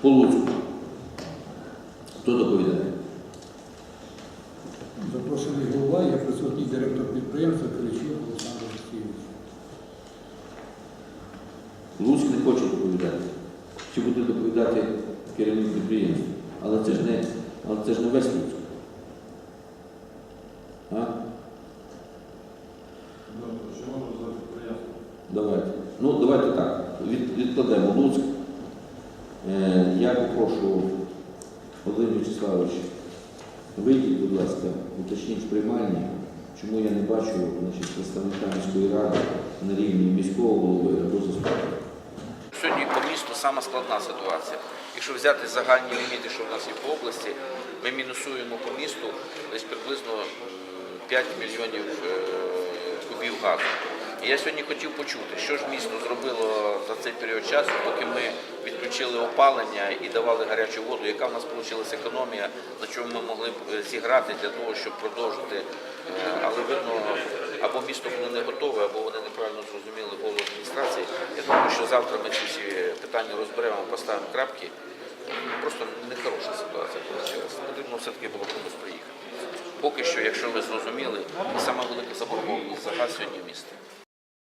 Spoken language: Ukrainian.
По Луцьку. Хто доповідає? Запрошений голова, я присутній директор підприємства Киричук Олександр Олексійович. Луцьк не хоче доповідати. Чи буде доповідати керівник підприємства? Але це ж не, але це ж не весь Луцьк. А? Давайте. Ну, давайте так. Від, відкладемо Луцьк. Е, я попрошу Володимир Вячеславович, вийдіть, будь ласка, уточніть в приймальні, чому я не бачу значить, представника міської ради на рівні міського голови або заступника. Сьогодні по місту сама складна ситуація. Якщо взяти загальні ліміти, що в нас є по області, ми мінусуємо по місту десь приблизно м, 5 мільйонів е, кубів газу. І я сьогодні хотів почути, що ж місто зробило за цей період часу, поки ми відключили опалення і давали гарячу воду, яка в нас вийшла економія, на чому ми могли б е, зіграти для того, щоб продовжити. Е, Але видно, або місто було не готове, або вони неправильно зрозуміли голову адміністрації. Я думаю, що завтра ми ці всі питання розберемо, поставимо крапки. Просто нехороша ситуація вийшла. Потрібно все-таки було комусь приїхати. Поки що, якщо ви зрозуміли, саме велика заборгованість за газ сьогодні в місті.